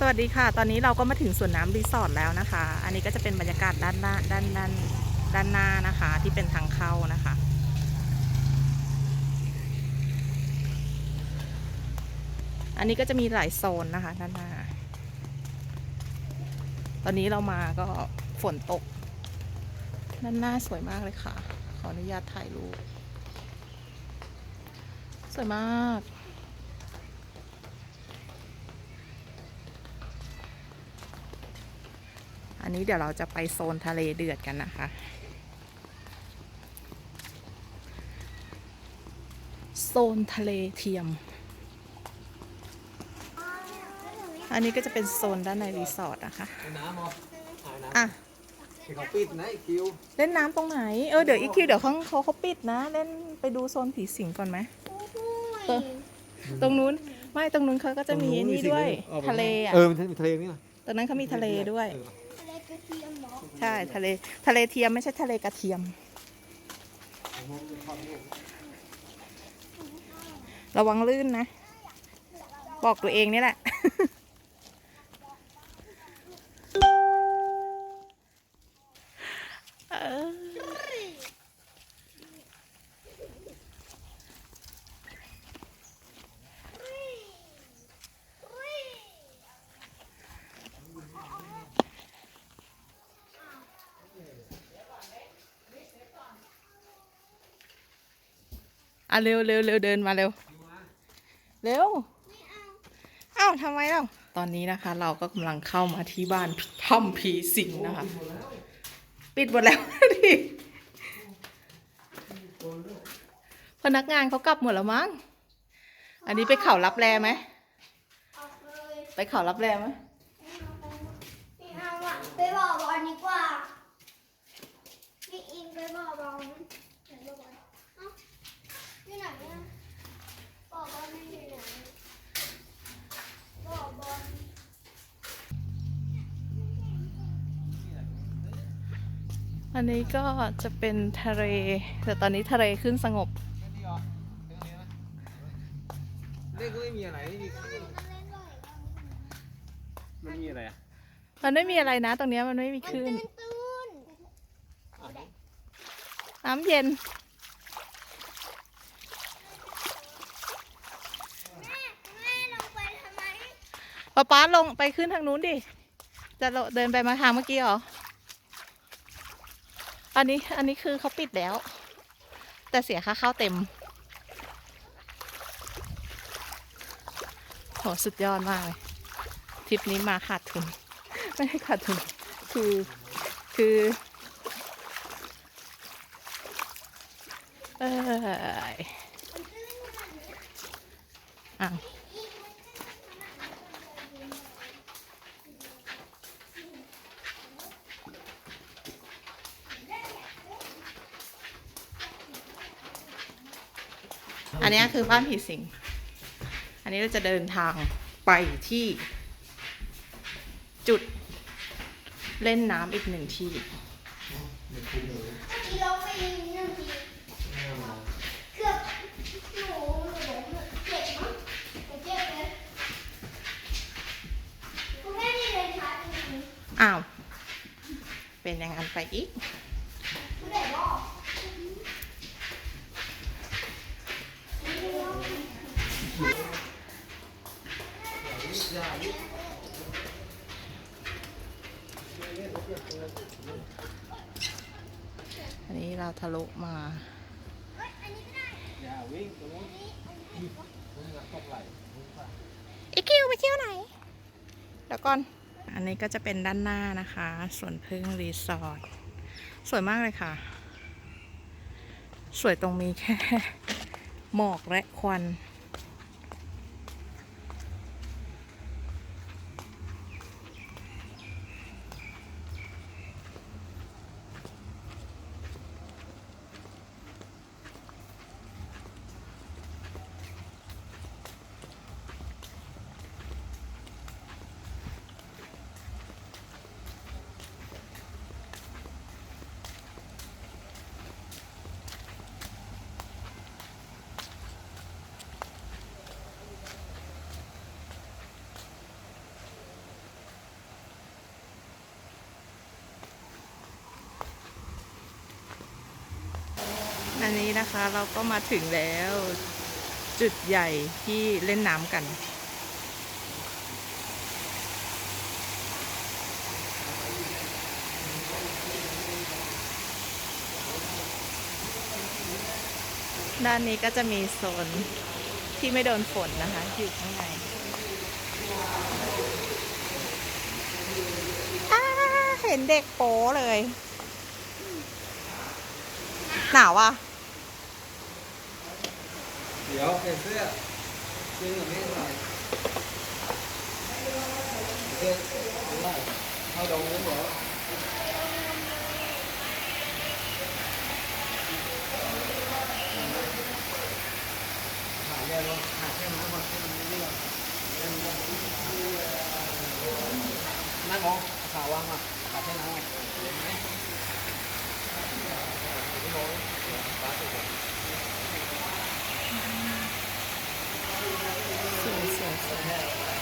สวัสดีค่ะ ตอนนี้เราก็มาถึงสวนน้ำรีสอร์ทแล้วนะคะ อันนี้ก็จะเป็นบรรยากาศด้านหน้าด้านด้านด้านหน้านะคะ ที่เป็นทางเข้านะคะ อันนี้ก็จะมีหลายโซนนะคะด้านหน้า ตอนนี้เรามาก็ฝนตก ด้านหน้าสวยมากเลยค่ะ ขออนุญาตถ่ายรูป สวยมาก อันนี้เดี๋ยวเราจะไปโซนทะเลเดือดกันนะคะ โซนทะเลเทียม อันนี้ก็จะเป็นโซนด้านในรีสอร์ทนะคะเอาน้ำเอาเอาน้อะำที่เขาปิดนะไอ้คิว เล่นน้ำตรงไหน เออเดี๋ยวอีกคิวเดี๋ยวเขาเขาเขาปิดนะ เล่นไปดูโซนผีสิงก่อนไหมเออตรงนู้นไม่ตรงนู้นเขาก็จะมีนี่ด้วย ทะเลอะ เออมันทะเลนี่นะตรงนั้นเขามีทะเลด้วยเอออะไร กระเทียมเหรอใช่ทะเลทะเลเทียมไม่ใช่ทะเลกระเทียม ระวังลื่นนะ บอกตัวเองนี่แหละ เออ อะเร็วเร็วเร็วเดินมาเร็ว เร็วอ้าวทำไมเล่าตอนนี้นะคะ เราก็กำลังเข้ามาที่บ้านถ้ำผีสิงนะคะ ปิดหมดแล้วดิพนักงานเขากลับหมดแล้วมั้ง อันนี้ไปเขารับแรไหมออกเลยไปเขารับแรไหมไม่ อันนี้ก็จะเป็นทะเล แต่ตอนนี้ทะเลขึ้นสงบเล่นก็ไม่มีอะไรไม่มีคลื่นมันมีอะไรอะมันไม่มีอะไรนะ ตรงเนี้ยมันไม่มีคลื่นตื่นตื่นน้ำเย็นแม่แม่ลงไปทำไมป๊าป๊าลงไปขึ้นทางนู้นดิ จะเดินไปมาทางเมื่อกี้เหรอ อันนี้อันนี้คือเขาปิดแล้ว แต่เสียค่าเข้าเต็มโหสุดยอดมากเลยทริปนี้มาขาดทุน ไม่ได้ขาดทุน คือคือเอยอ้าว อันนี้คือบ้านผีสิง อันนี้เราจะเดินทางไปที่จุดเล่นน้ำอีกหนึ่งที่ที่ลงไปหนึ่งทีเกือบหนูหนูเจ็บมั้งหนูเจ็บเลยคุณแม่นี่เลยช้าจริงอ้าว เป็นอย่างนั้นไปอีก ๆคุณแม่บอก อั นี้เราทะลุมาเอ้ยอันนี้ก็ไอย่าวิ่งตรงนู้นมึงอะตกไหลมึงป่ะอีคิวไปเที่ยวไหนเดี๋ยวก่อน อันนี้ก็จะเป็นด้านหน้านะคะสวนพึ่งรีสอร์ทสวยมากเลยค่ะ สวยตรงมีแค่ หมอกและควัน อันนี้นะคะเราก็มาถึงแล้วจุดใหญ่ที่เล่นน้ำกัน ด้านนี้ก็จะมีโซนที่ไม่โดนฝนนะคะ อยู่ข้างในเห็นเด็กโป้เลย หนาวอะ เดี๋ยวเปลี่ยนเสื้อยืนกับแม่หน่อยเสื้ออะไรเข้าดงเลยเหรอหาแย่ลงหาแค่น้ำก่อนให้มันนี่ก่อนนั่งลงขาวางอะขาแค่น้ 谢谢谢谢。